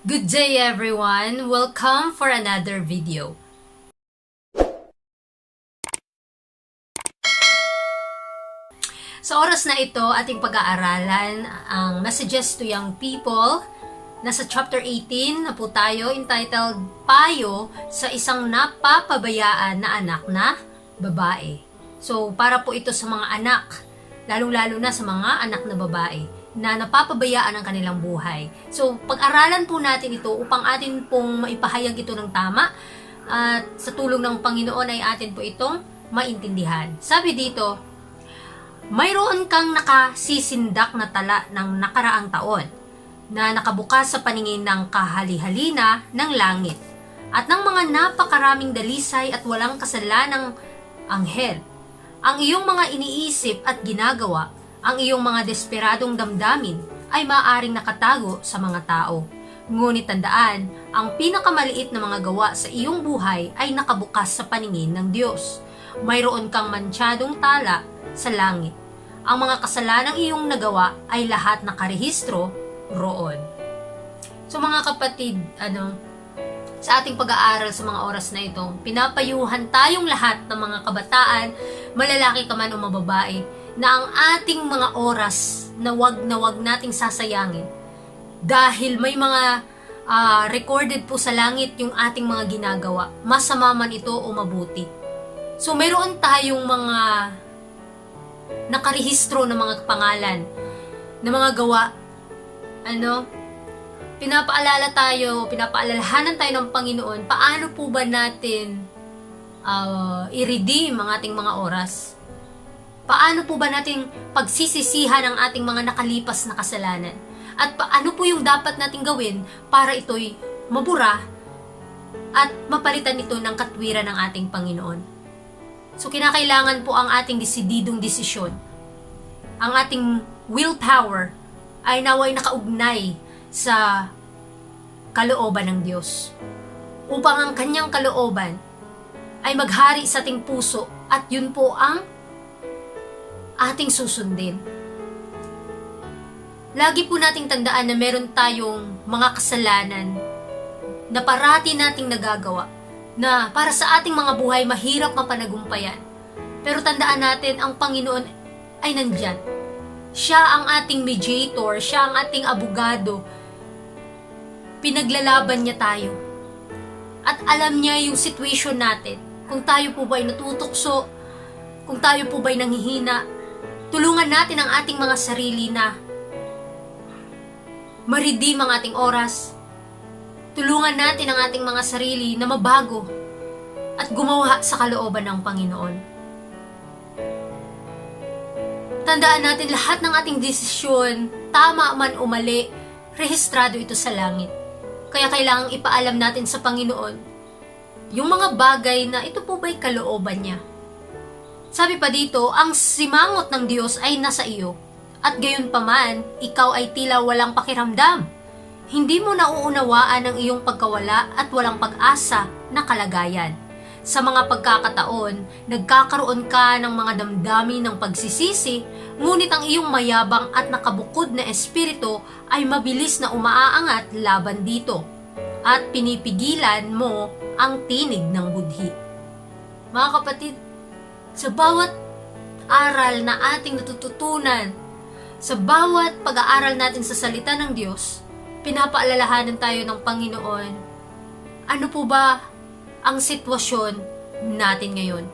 Good day everyone! Welcome for another video. Sa oras na ito, ating pag-aaralan ang Messages to Young People. Nasa chapter 18 na po tayo entitled Payo sa isang napapabayaan na anak na babae. So, para po ito sa mga anak, lalong-lalo na sa mga anak na babae na napapabayaan ang kanilang buhay. So, pag-aralan po natin ito upang atin pong maipahayag ito ng tama at sa tulong ng Panginoon ay atin po itong maintindihan. Sabi dito, mayroon kang nakasisindak na tala ng nakaraang taon na nakabukas sa paningin ng kahali-halina ng langit at ng mga napakaraming dalisay at walang kasalanang anghel. Ang iyong mga iniisip at ginagawa, ang iyong mga desperadong damdamin ay maaring nakatago sa mga tao. Ngunit tandaan, ang pinakamaliit na mga gawa sa iyong buhay ay nakabukas sa paningin ng Diyos. Mayroon kang mansyadong tala sa langit. Ang mga kasalanang iyong nagawa ay lahat nakarehistro roon. So mga kapatid, ano, sa ating pag-aaral sa mga oras na ito, pinapayuhan tayong lahat ng mga kabataan, malalaki ka man o mababae, na ang ating mga oras na wag na wag nating sasayangin. Dahil may mga ah, recorded po sa langit yung ating mga ginagawa, masama man ito o mabuti. So mayroon tayong mga nakarehistro ng mga pangalan, ng mga gawa, ano, pinapaalala tayo, pinapaalalahanan tayo ng Panginoon, paano po ba natin uh, i-redeem ang ating mga oras? Paano po ba natin pagsisisihan ang ating mga nakalipas na kasalanan? At paano po yung dapat nating gawin para ito'y mabura at mapalitan ito ng katwiran ng ating Panginoon? So, kinakailangan po ang ating desididong desisyon. Ang ating willpower ay naway nakaugnay sa kalooban ng Diyos. Upang ang kanyang kalooban ay maghari sa ating puso at yun po ang ating susundin. Lagi po nating tandaan na meron tayong mga kasalanan na parati nating nagagawa na para sa ating mga buhay mahirap mapanagumpayan. Pero tandaan natin, ang Panginoon ay nandyan. Siya ang ating mediator, siya ang ating abogado. Pinaglalaban niya tayo. At alam niya yung situation natin. Kung tayo po ba'y natutukso, kung tayo po ba'y nanghihina, tulungan natin ang ating mga sarili na maridim ang ating oras, tulungan natin ang ating mga sarili na mabago at gumawa sa kalooban ng Panginoon. Tandaan natin lahat ng ating desisyon, tama man o mali, rehistrado ito sa langit. Kaya kailangang ipaalam natin sa Panginoon yung mga bagay na ito po ba'y kalooban niya. Sabi pa dito, ang simangot ng Diyos ay nasa iyo, at gayon paman, ikaw ay tila walang pakiramdam hindi mo nauunawaan ang iyong pagkawala at walang pag-asa na kalagayan. Sa mga pagkakataon, nagkakaroon ka ng mga damdami ng pagsisisi, ngunit ang iyong mayabang at nakabukod na espiritu ay mabilis na umaaangat laban dito at pinipigilan mo ang tinig ng budhi. Mga kapatid, sa bawat aral na ating natututunan, sa bawat pag-aaral natin sa salita ng Diyos, pinapaalalahanan tayo ng Panginoon, ano po ba ang sitwasyon natin ngayon?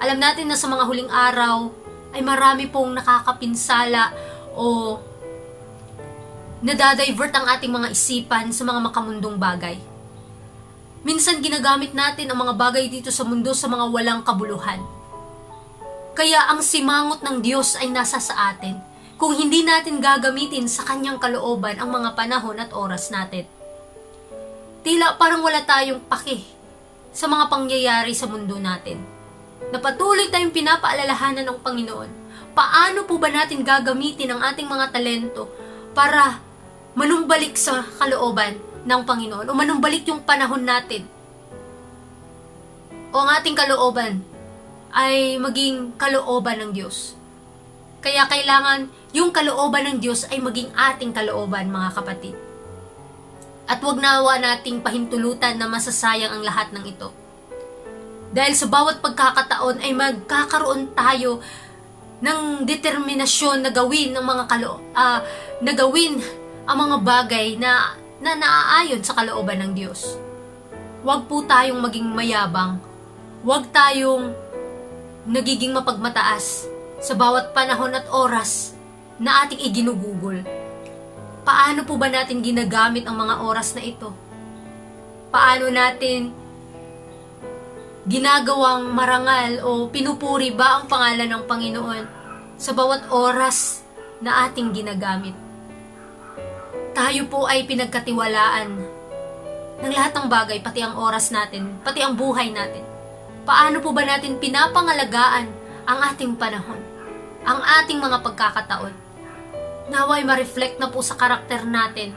Alam natin na sa mga huling araw ay marami pong nakakapinsala o nadadivert ang ating mga isipan sa mga makamundong bagay. Minsan ginagamit natin ang mga bagay dito sa mundo sa mga walang kabuluhan. Kaya ang simangot ng Diyos ay nasa sa atin kung hindi natin gagamitin sa kanyang kalooban ang mga panahon at oras natin. Tila parang wala tayong paki sa mga pangyayari sa mundo natin. Na patuloy tayong pinapaalalahanan ng Panginoon. Paano po ba natin gagamitin ang ating mga talento para manumbalik sa kalooban ng Panginoon o manumbalik yung panahon natin o ang ating kalooban ay maging kalooban ng Diyos. Kaya kailangan yung kalooban ng Diyos ay maging ating kalooban, mga kapatid. At wag nawa nating pahintulutan na masasayang ang lahat ng ito. Dahil sa bawat pagkakataon ay magkakaroon tayo ng determinasyon na gawin ng mga kalo ah, na gawin ang mga bagay na na naaayon sa kalooban ng Diyos. Huwag po tayong maging mayabang. Huwag tayong nagiging mapagmataas sa bawat panahon at oras na ating iginugugol. Paano po ba natin ginagamit ang mga oras na ito? Paano natin ginagawang marangal o pinupuri ba ang pangalan ng Panginoon sa bawat oras na ating ginagamit? Tayo po ay pinagkatiwalaan ng lahat ng bagay, pati ang oras natin, pati ang buhay natin. Paano po ba natin pinapangalagaan ang ating panahon, ang ating mga pagkakataon? Naway ma-reflect na po sa karakter natin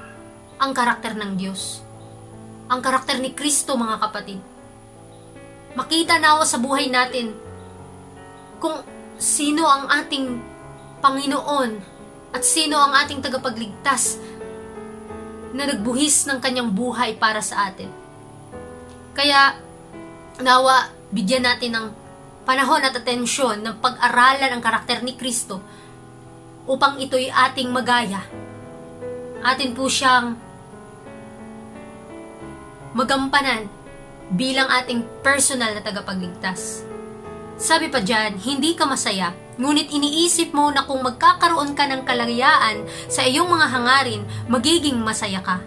ang karakter ng Diyos. Ang karakter ni Kristo, mga kapatid. Makita na sa buhay natin kung sino ang ating Panginoon at sino ang ating tagapagligtas na nagbuhis ng kanyang buhay para sa atin. Kaya, nawa, bigyan natin ng panahon at atensyon ng pag-aralan ang karakter ni Kristo upang ito'y ating magaya. Atin po siyang magampanan bilang ating personal na tagapagligtas. Sabi pa dyan, hindi ka masaya, ngunit iniisip mo na kung magkakaroon ka ng kalayaan sa iyong mga hangarin, magiging masaya ka.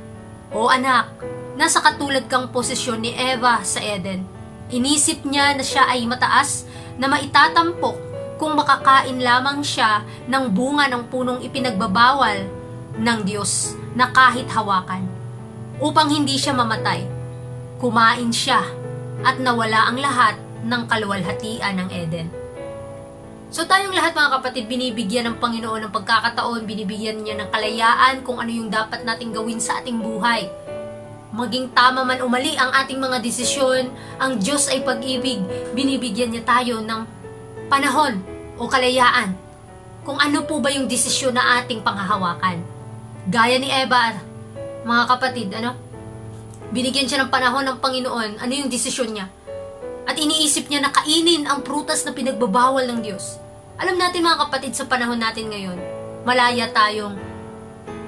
O anak, nasa katulad kang posisyon ni Eva sa Eden. Inisip niya na siya ay mataas na maitatampok kung makakain lamang siya ng bunga ng punong ipinagbabawal ng Diyos na kahit hawakan. Upang hindi siya mamatay, kumain siya at nawala ang lahat ng kaluwalhatian ng Eden. So tayong lahat mga kapatid, binibigyan ng Panginoon ng pagkakataon, binibigyan niya ng kalayaan kung ano yung dapat nating gawin sa ating buhay. Maging tama man o mali ang ating mga desisyon, ang Diyos ay pag-ibig, binibigyan niya tayo ng panahon o kalayaan kung ano po ba yung desisyon na ating panghahawakan. Gaya ni Eva, mga kapatid, ano? Binigyan siya ng panahon ng Panginoon, ano yung desisyon niya? At iniisip niya na kainin ang prutas na pinagbabawal ng Diyos. Alam natin mga kapatid sa panahon natin ngayon, malaya tayong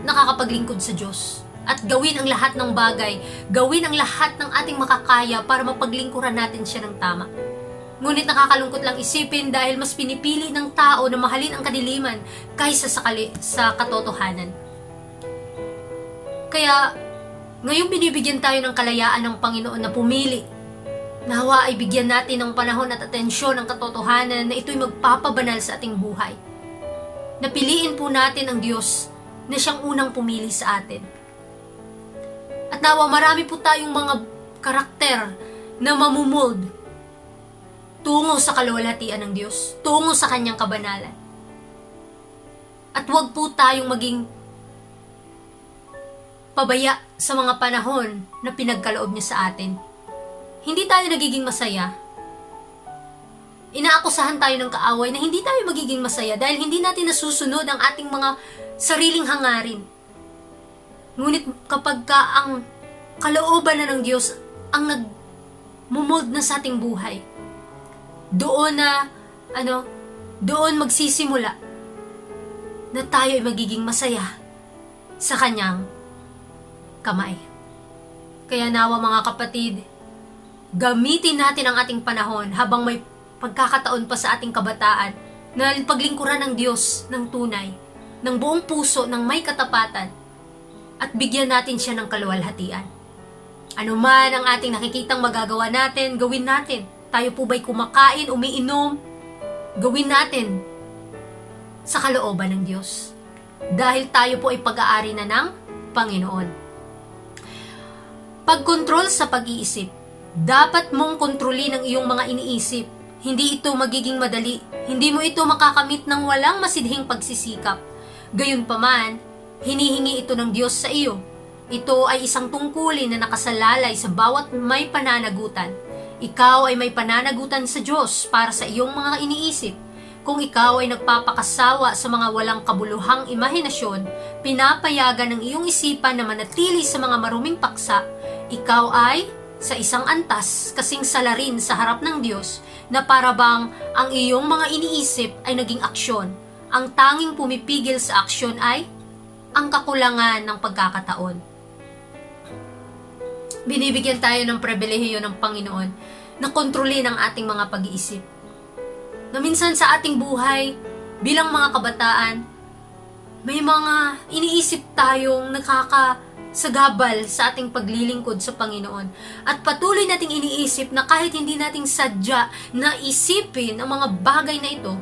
nakakapaglingkod sa Diyos. At gawin ang lahat ng bagay, gawin ang lahat ng ating makakaya para mapaglingkuran natin siya ng tama. Ngunit nakakalungkot lang isipin dahil mas pinipili ng tao na mahalin ang kadiliman kaysa sa, kali- sa katotohanan. Kaya, ngayon binibigyan tayo ng kalayaan ng Panginoon na pumili. Nawa ay bigyan natin ng panahon at atensyon ang katotohanan na ito'y magpapabanal sa ating buhay. Napiliin po natin ang Diyos na siyang unang pumili sa atin. At nawa marami po tayong mga karakter na mamumold tungo sa kaluwalhatian ng Diyos, tungo sa kanyang kabanalan. At huwag po tayong maging pabaya sa mga panahon na pinagkaloob niya sa atin. Hindi tayo nagiging masaya. Inaakusahan tayo ng kaaway na hindi tayo magiging masaya dahil hindi natin nasusunod ang ating mga sariling hangarin. Ngunit kapag ka ang kalooban na ng Diyos ang nagmumold na sa ating buhay, doon na, ano, doon magsisimula na tayo ay magiging masaya sa kanyang kamay. Kaya nawa mga kapatid, gamitin natin ang ating panahon habang may pagkakataon pa sa ating kabataan na paglingkuran ng Diyos ng tunay, ng buong puso, ng may katapatan, at bigyan natin siya ng kaluwalhatian. Ano man ang ating nakikitang magagawa natin, gawin natin. Tayo po ba'y kumakain, umiinom? Gawin natin sa kalooban ng Diyos. Dahil tayo po ay pag-aari na ng Panginoon. Pagkontrol sa pag-iisip. Dapat mong kontrolin ang iyong mga iniisip. Hindi ito magiging madali. Hindi mo ito makakamit ng walang masidhing pagsisikap. Gayunpaman, hinihingi ito ng Diyos sa iyo. Ito ay isang tungkulin na nakasalalay sa bawat may pananagutan. Ikaw ay may pananagutan sa Diyos para sa iyong mga iniisip. Kung ikaw ay nagpapakasawa sa mga walang kabuluhang imahinasyon, pinapayagan ng iyong isipan na manatili sa mga maruming paksa, ikaw ay sa isang antas kasing salarin sa harap ng Diyos na parabang ang iyong mga iniisip ay naging aksyon. Ang tanging pumipigil sa aksyon ay ang kakulangan ng pagkakataon. Binibigyan tayo ng pribilehiyo ng Panginoon na kontrolin ang ating mga pag-iisip. Na minsan sa ating buhay, bilang mga kabataan, may mga iniisip tayong nakakasagabal sa ating paglilingkod sa Panginoon. At patuloy nating iniisip na kahit hindi nating sadya na isipin ang mga bagay na ito,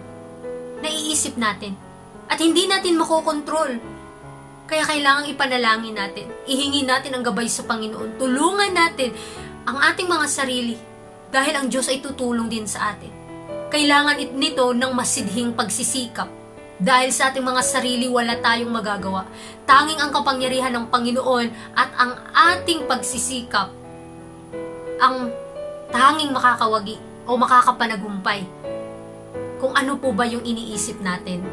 naiisip natin. At hindi natin makokontrol. Kaya kailangang ipanalangin natin. Ihingi natin ang gabay sa Panginoon. Tulungan natin ang ating mga sarili dahil ang Diyos ay tutulong din sa atin. Kailangan it nito ng masidhing pagsisikap. Dahil sa ating mga sarili wala tayong magagawa. Tanging ang kapangyarihan ng Panginoon at ang ating pagsisikap ang tanging makakawagi o makakapanagumpay kung ano po ba yung iniisip natin.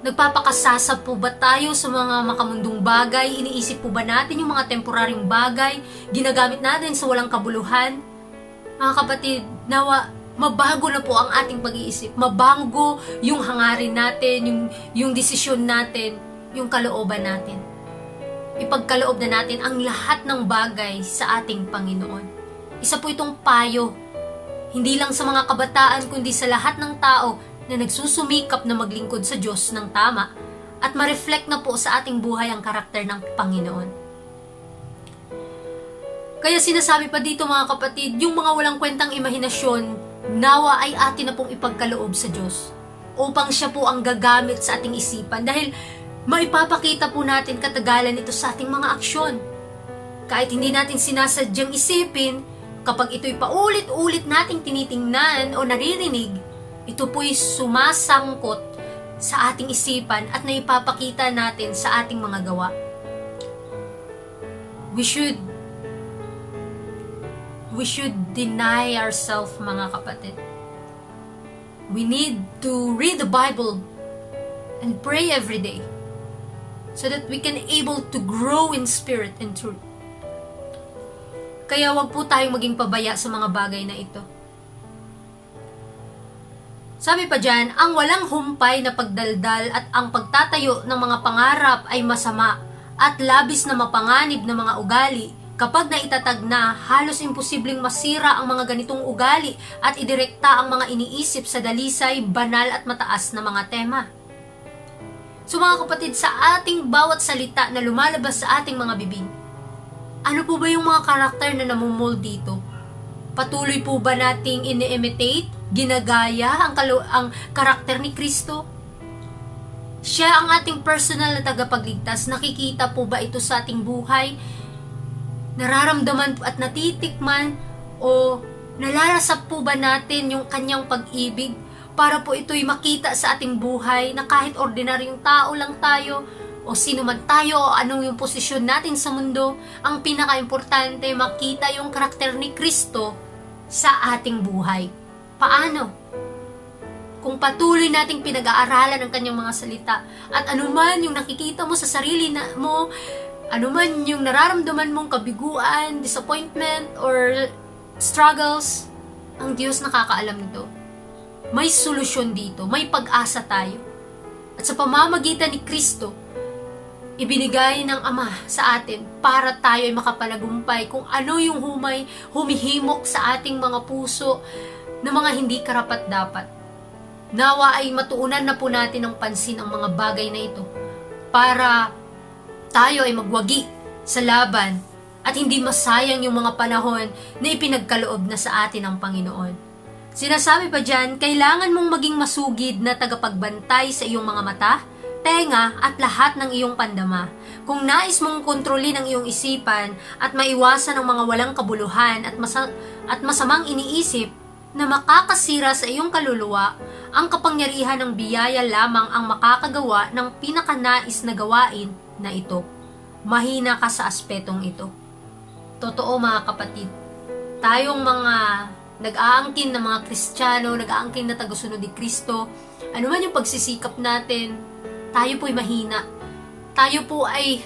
Nagpapakasasa po ba tayo sa mga makamundong bagay? Iniisip po ba natin yung mga temporaryong bagay? Ginagamit natin sa walang kabuluhan? Mga kapatid, nawa, mabago na po ang ating pag-iisip. Mabago yung hangarin natin, yung, yung desisyon natin, yung kalooban natin. Ipagkaloob na natin ang lahat ng bagay sa ating Panginoon. Isa po itong payo, hindi lang sa mga kabataan kundi sa lahat ng tao na nagsusumikap na maglingkod sa Diyos ng tama at ma-reflect na po sa ating buhay ang karakter ng Panginoon. Kaya sinasabi pa dito mga kapatid, yung mga walang kwentang imahinasyon, nawa ay atin na pong ipagkaloob sa Diyos upang siya po ang gagamit sa ating isipan dahil maipapakita po natin katagalan ito sa ating mga aksyon. Kahit hindi natin sinasadyang isipin, kapag ito'y paulit-ulit nating tinitingnan o naririnig, ito po'y sumasangkot sa ating isipan at naipapakita natin sa ating mga gawa. We should we should deny ourselves mga kapatid. We need to read the Bible and pray every day so that we can able to grow in spirit and truth. Kaya wag po tayong maging pabaya sa mga bagay na ito. Sabi pa dyan, ang walang humpay na pagdaldal at ang pagtatayo ng mga pangarap ay masama at labis na mapanganib na mga ugali. Kapag naitatag na, halos imposibleng masira ang mga ganitong ugali at idirekta ang mga iniisip sa dalisay, banal at mataas na mga tema. So mga kapatid, sa ating bawat salita na lumalabas sa ating mga bibig, ano po ba yung mga karakter na namumol dito? Patuloy po ba nating ini-imitate, ginagaya ang, kalu- ang karakter ni Kristo? Siya ang ating personal na tagapagligtas. Nakikita po ba ito sa ating buhay? Nararamdaman at natitikman o nalarasap po ba natin yung kanyang pag-ibig para po ito'y makita sa ating buhay na kahit ordinaryong tao lang tayo o sino man tayo o anong yung posisyon natin sa mundo, ang pinaka-importante makita yung karakter ni Kristo sa ating buhay. Paano? Kung patuloy nating pinag-aaralan ang kanyang mga salita at anuman yung nakikita mo sa sarili na mo, anuman yung nararamdaman mong kabiguan, disappointment, or struggles, ang Diyos nakakaalam nito. May solusyon dito, may pag-asa tayo. At sa pamamagitan ni Kristo, ibinigay ng Ama sa atin para tayo ay makapalagumpay kung ano yung humay humihimok sa ating mga puso na mga hindi karapat dapat. Nawa ay matuunan na po natin ng pansin ang mga bagay na ito para tayo ay magwagi sa laban at hindi masayang yung mga panahon na ipinagkaloob na sa atin ng Panginoon. Sinasabi pa dyan, kailangan mong maging masugid na tagapagbantay sa iyong mga mata, tenga at lahat ng iyong pandama. Kung nais mong kontrolin ang iyong isipan at maiwasan ang mga walang kabuluhan at, masa- at masamang iniisip na makakasira sa iyong kaluluwa, ang kapangyarihan ng biyaya lamang ang makakagawa ng pinakanais na gawain na ito. Mahina ka sa aspetong ito. Totoo mga kapatid, tayong mga nag-aangkin na mga Kristiyano, nag-aangkin na tagusunod ni Kristo, ano man yung pagsisikap natin, tayo po'y mahina. Tayo po ay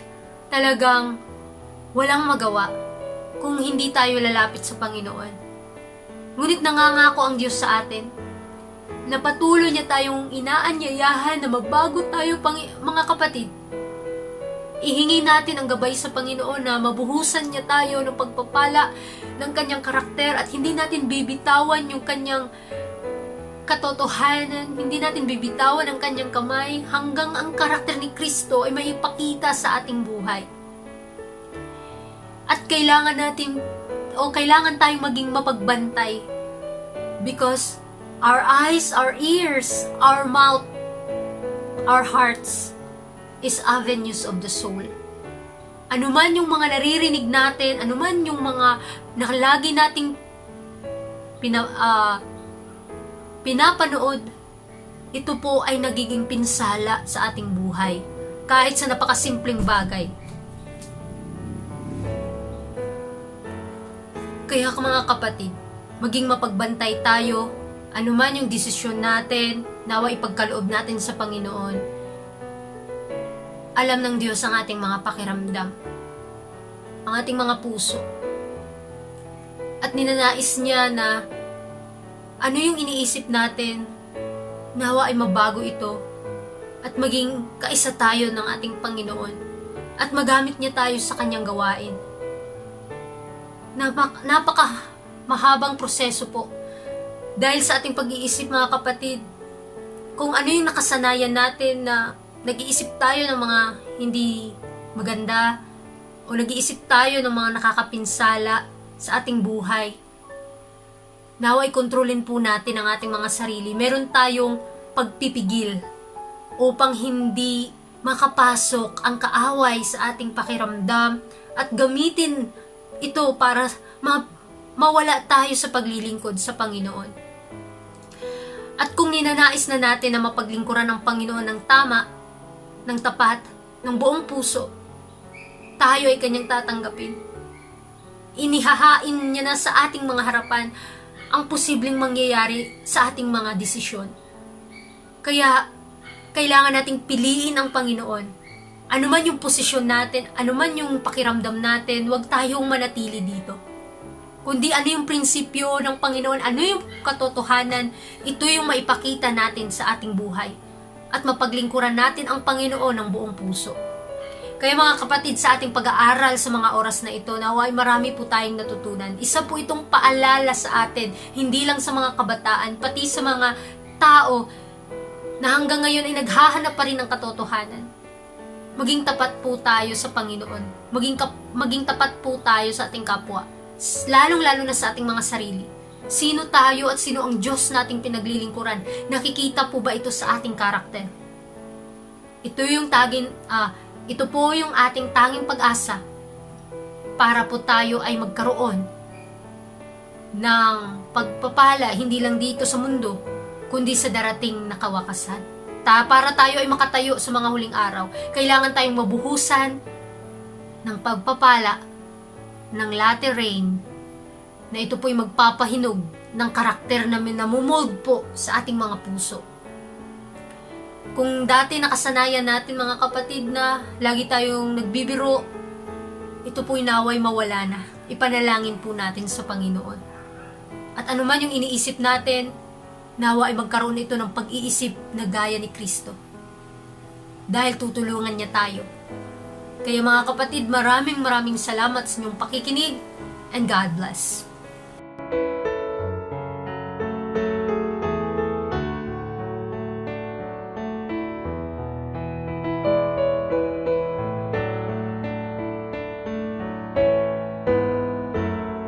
talagang walang magawa kung hindi tayo lalapit sa Panginoon. Ngunit nangangako ang Diyos sa atin na patuloy niya tayong inaanyayahan na mabago tayo Pangi- mga kapatid. Ihingi natin ang gabay sa Panginoon na mabuhusan niya tayo ng pagpapala ng kanyang karakter at hindi natin bibitawan yung kanyang katotohanan, hindi natin bibitawan ang kanyang kamay hanggang ang karakter ni Kristo ay maipakita sa ating buhay. At kailangan natin o kailangan tayong maging mapagbantay because our eyes, our ears, our mouth, our hearts is avenues of the soul. Ano man yung mga naririnig natin, ano man yung mga nakalagi nating pina, ah, pinapanood, ito po ay nagiging pinsala sa ating buhay. Kahit sa napakasimpleng bagay. Kaya mga kapatid, maging mapagbantay tayo, anuman yung desisyon natin, nawa ipagkaloob natin sa Panginoon. Alam ng Diyos ang ating mga pakiramdam, ang ating mga puso. At ninanais niya na ano yung iniisip natin, nawa ay mabago ito at maging kaisa tayo ng ating Panginoon at magamit niya tayo sa kanyang gawain napaka, napaka mahabang proseso po. Dahil sa ating pag-iisip mga kapatid, kung ano yung nakasanayan natin na nag-iisip tayo ng mga hindi maganda o nag-iisip tayo ng mga nakakapinsala sa ating buhay, naway kontrolin po natin ang ating mga sarili. Meron tayong pagpipigil upang hindi makapasok ang kaaway sa ating pakiramdam at gamitin ito para ma- mawala tayo sa paglilingkod sa Panginoon. At kung ninanais na natin na mapaglingkuran ng Panginoon ng tama, ng tapat, ng buong puso, tayo ay kanyang tatanggapin. Inihahain niya na sa ating mga harapan ang posibleng mangyayari sa ating mga desisyon. Kaya, kailangan nating piliin ang Panginoon ano man yung posisyon natin, ano man yung pakiramdam natin, huwag tayong manatili dito. Kundi ano yung prinsipyo ng Panginoon, ano yung katotohanan, ito yung maipakita natin sa ating buhay. At mapaglingkuran natin ang Panginoon ng buong puso. Kaya mga kapatid, sa ating pag-aaral sa mga oras na ito, naway marami po tayong natutunan. Isa po itong paalala sa atin, hindi lang sa mga kabataan, pati sa mga tao na hanggang ngayon ay naghahanap pa rin ng katotohanan maging tapat po tayo sa Panginoon. Maging, kap- maging tapat po tayo sa ating kapwa. Lalong-lalo na sa ating mga sarili. Sino tayo at sino ang Diyos nating pinaglilingkuran? Nakikita po ba ito sa ating karakter? Ito yung tagin, ah, ito po yung ating tanging pag-asa para po tayo ay magkaroon ng pagpapala hindi lang dito sa mundo, kundi sa darating na kawakasan ta para tayo ay makatayo sa mga huling araw. Kailangan tayong mabuhusan ng pagpapala ng latter rain na ito po'y magpapahinog ng karakter na namumold po sa ating mga puso. Kung dati nakasanayan natin mga kapatid na lagi tayong nagbibiro, ito po'y naway mawala na. Ipanalangin po natin sa Panginoon. At anuman yung iniisip natin, Nawa ay magkaroon ito ng pag-iisip na gaya ni Kristo. Dahil tutulungan niya tayo. Kaya mga kapatid, maraming maraming salamat sa inyong pakikinig and God bless.